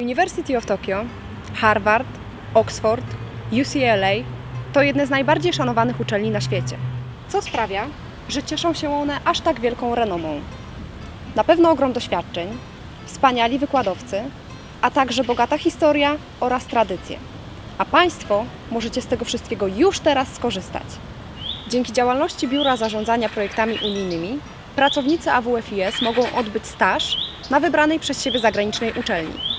University of Tokyo, Harvard, Oxford, UCLA to jedne z najbardziej szanowanych uczelni na świecie, co sprawia, że cieszą się one aż tak wielką renomą. Na pewno ogrom doświadczeń, wspaniali wykładowcy, a także bogata historia oraz tradycje. A Państwo możecie z tego wszystkiego już teraz skorzystać. Dzięki działalności Biura Zarządzania Projektami Unijnymi pracownicy AWFIS mogą odbyć staż na wybranej przez siebie zagranicznej uczelni.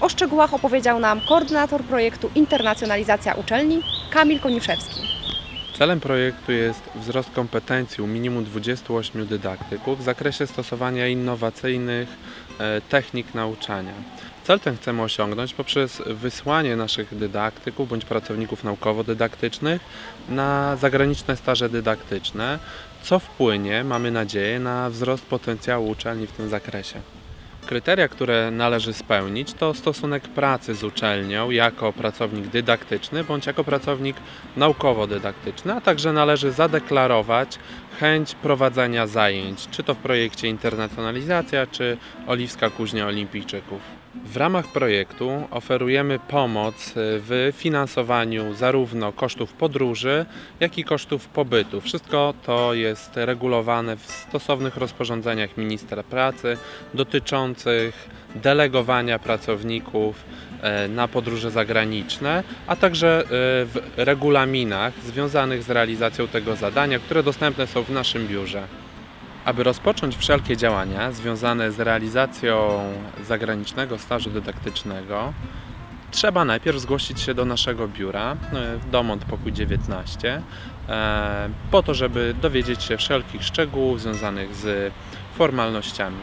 O szczegółach opowiedział nam koordynator projektu Internacjonalizacja Uczelni Kamil Koniuszewski. Celem projektu jest wzrost kompetencji u minimum 28 dydaktyków w zakresie stosowania innowacyjnych e, technik nauczania. Cel ten chcemy osiągnąć poprzez wysłanie naszych dydaktyków bądź pracowników naukowo-dydaktycznych na zagraniczne staże dydaktyczne, co wpłynie, mamy nadzieję, na wzrost potencjału uczelni w tym zakresie. Kryteria, które należy spełnić, to stosunek pracy z uczelnią jako pracownik dydaktyczny bądź jako pracownik naukowo-dydaktyczny, a także należy zadeklarować chęć prowadzenia zajęć, czy to w projekcie Internacjonalizacja, czy Oliwska Kuźnia Olimpijczyków. W ramach projektu oferujemy pomoc w finansowaniu zarówno kosztów podróży, jak i kosztów pobytu. Wszystko to jest regulowane w stosownych rozporządzeniach ministra pracy dotyczących delegowania pracowników e, na podróże zagraniczne, a także e, w regulaminach związanych z realizacją tego zadania, które dostępne są w naszym biurze. Aby rozpocząć wszelkie działania związane z realizacją zagranicznego stażu dydaktycznego, trzeba najpierw zgłosić się do naszego biura, e, Domont Pokój 19, e, po to, żeby dowiedzieć się wszelkich szczegółów związanych z formalnościami.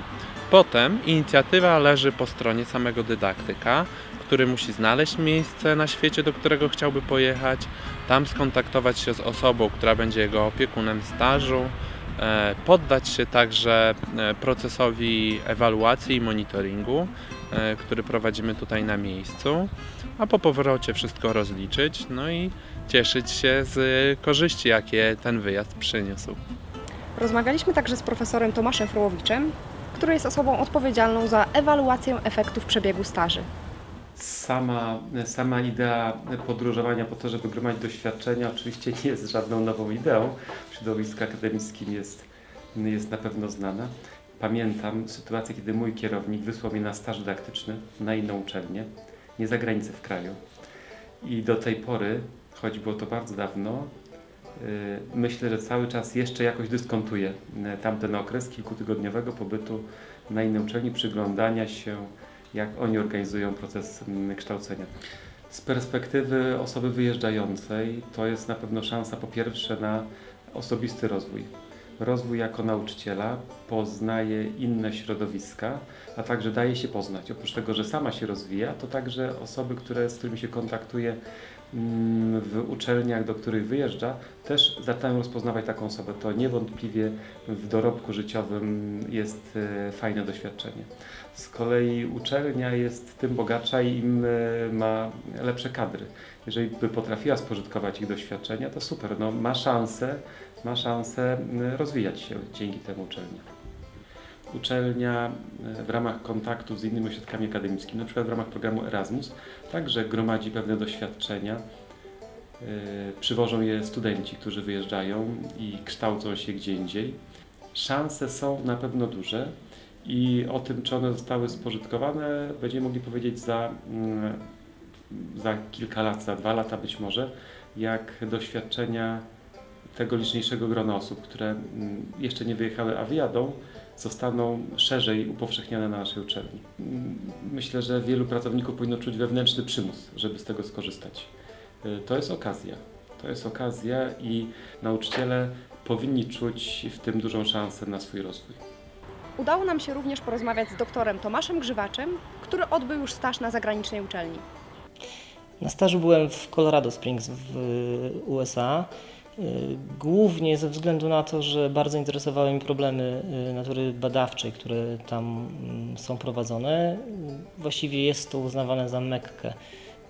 Potem inicjatywa leży po stronie samego dydaktyka, który musi znaleźć miejsce na świecie, do którego chciałby pojechać, tam skontaktować się z osobą, która będzie jego opiekunem stażu, poddać się także e, procesowi ewaluacji i monitoringu, e, który prowadzimy tutaj na miejscu, a po powrocie wszystko rozliczyć, no i cieszyć się z korzyści, jakie ten wyjazd przyniósł. Rozmawialiśmy także z profesorem Tomaszem Frołowiczem, który jest osobą odpowiedzialną za ewaluację efektów przebiegu staży. Sama, sama idea podróżowania po to, żeby gromadzić doświadczenia, oczywiście nie jest żadną nową ideą. W środowisku akademickim jest, jest na pewno znana. Pamiętam sytuację, kiedy mój kierownik wysłał mnie na staż dydaktyczny na inną uczelnię, nie za granicę w kraju. I do tej pory, choć było to bardzo dawno, y, myślę, że cały czas jeszcze jakoś dyskontuję y, tamten okres kilkutygodniowego pobytu na innej uczelni, przyglądania się jak oni organizują proces kształcenia. Z perspektywy osoby wyjeżdżającej to jest na pewno szansa po pierwsze na osobisty rozwój. Rozwój jako nauczyciela poznaje inne środowiska, a także daje się poznać. Oprócz tego, że sama się rozwija, to także osoby, które, z którymi się kontaktuje mm, w uczelniach, do których wyjeżdża, też zaczynają rozpoznawać taką osobę. To niewątpliwie w dorobku życiowym jest e, fajne doświadczenie. Z kolei uczelnia jest tym bogatsza i im e, ma lepsze kadry. Jeżeli by potrafiła spożytkować ich doświadczenia, to super. No, ma szansę, ma szansę rozwijać się dzięki temu uczelnia. Uczelnia e, w ramach kontaktu z innymi ośrodkami akademickimi, na przykład w ramach programu Erasmus, także gromadzi pewne doświadczenia. E, przywożą je studenci, którzy wyjeżdżają i kształcą się gdzie indziej. Szanse są na pewno duże i o tym, czy one zostały spożytkowane, będziemy mogli powiedzieć za, mm, za kilka lat, za dwa lata być może, jak doświadczenia tego liczniejszego grona osób, które mm, jeszcze nie wyjechały, a wyjadą, zostaną szerzej upowszechniane na naszej uczelni. Mm, myślę, że wielu pracowników powinno czuć wewnętrzny przymus, żeby z tego skorzystać. Y, to jest okazja. To jest okazja i nauczyciele powinni czuć w tym dużą szansę na swój rozwój. Udało nam się również porozmawiać z doktorem Tomaszem Grzywaczem, który odbył już staż na zagranicznej uczelni. Na stażu byłem w Colorado Springs w USA. Y, głównie ze względu na to, że bardzo interesowały mi problemy y, natury badawczej, które tam mm, są prowadzone. Właściwie jest to uznawane za Mekkę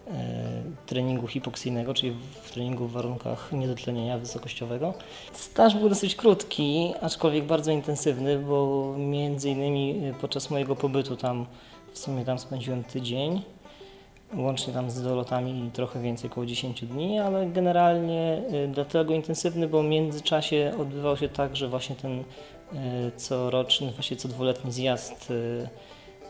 E, treningu hipoksyjnego, czyli w treningu w warunkach niedotlenienia wysokościowego. Staż był dosyć krótki, aczkolwiek bardzo intensywny, bo między innymi podczas mojego pobytu tam W sumie tam spędziłem tydzień, łącznie tam z dolotami trochę więcej, około 10 dni, ale generalnie y, dlatego intensywny, bo w międzyczasie odbywał się tak, że właśnie ten y, coroczny, właściwie co dwuletni zjazd y,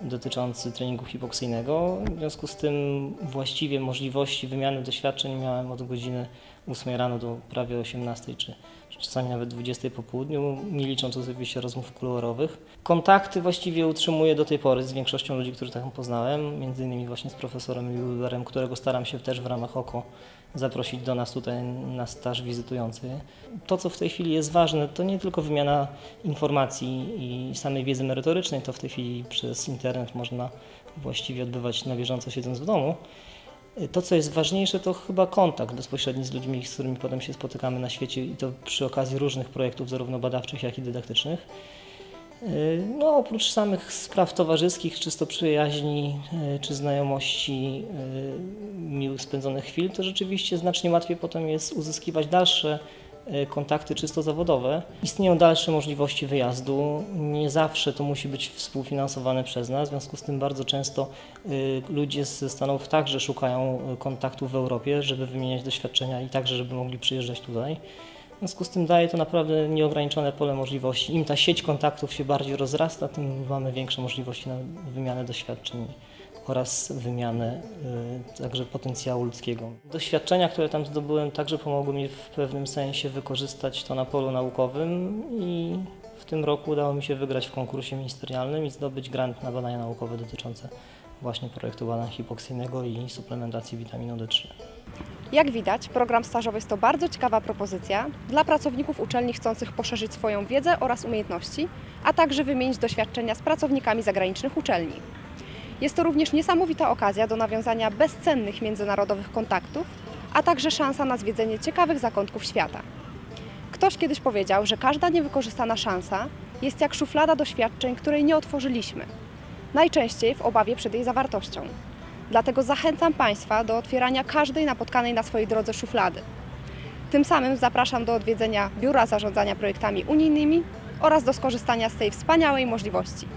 dotyczący treningu hipoksyjnego. W związku z tym właściwie możliwości wymiany doświadczeń miałem od godziny 8 rano do prawie 18 czy, czy czasami nawet 20 po południu, nie licząc oczywiście rozmów kuluarowych. Kontakty właściwie utrzymuję do tej pory z większością ludzi, których tam poznałem, między innymi właśnie z profesorem Julerem, którego staram się też w ramach OKO zaprosić do nas tutaj na staż wizytujący. To, co w tej chwili jest ważne, to nie tylko wymiana informacji i samej wiedzy merytorycznej, to w tej chwili przez internet można właściwie odbywać na bieżąco siedząc w domu. To, co jest ważniejsze, to chyba kontakt bezpośredni z ludźmi, z którymi potem się spotykamy na świecie i to przy okazji różnych projektów, zarówno badawczych, jak i dydaktycznych. No, oprócz samych spraw towarzyskich, czysto przyjaźni y, czy znajomości, y, miłych spędzonych chwil, to rzeczywiście znacznie łatwiej potem jest uzyskiwać dalsze y, kontakty czysto zawodowe. Istnieją dalsze możliwości wyjazdu. Nie zawsze to musi być współfinansowane przez nas, w związku z tym bardzo często ludzie ze Stanów także szukają kontaktów w Europie, żeby wymieniać doświadczenia i także, żeby mogli przyjeżdżać tutaj. W związku z tym daje to naprawdę nieograniczone pole możliwości. Im ta sieć kontaktów się bardziej rozrasta, tym mamy większe możliwości na wymianę doświadczeń oraz wymianę y, także potencjału ludzkiego. Doświadczenia, które tam zdobyłem, także pomogły mi w pewnym sensie wykorzystać to na polu naukowym i w tym roku udało mi się wygrać w konkursie ministerialnym i zdobyć grant na badania naukowe dotyczące właśnie projektu badań hipoksyjnego i suplementacji witaminą D3. Jak widać, program stażowy jest to bardzo ciekawa propozycja dla pracowników uczelni chcących poszerzyć swoją wiedzę oraz umiejętności, a także wymienić doświadczenia z pracownikami zagranicznych uczelni. Jest to również niesamowita okazja do nawiązania bezcennych międzynarodowych kontaktów, a także szansa na zwiedzenie ciekawych zakątków świata. Ktoś kiedyś powiedział, że każda niewykorzystana szansa jest jak szuflada doświadczeń, której nie otworzyliśmy. Najczęściej w obawie przed jej zawartością. Dlatego zachęcam Państwa do otwierania każdej napotkanej na swojej drodze szuflady. Tym samym zapraszam do odwiedzenia Biura Zarządzania Projektami Unijnymi oraz do skorzystania z tej wspaniałej możliwości.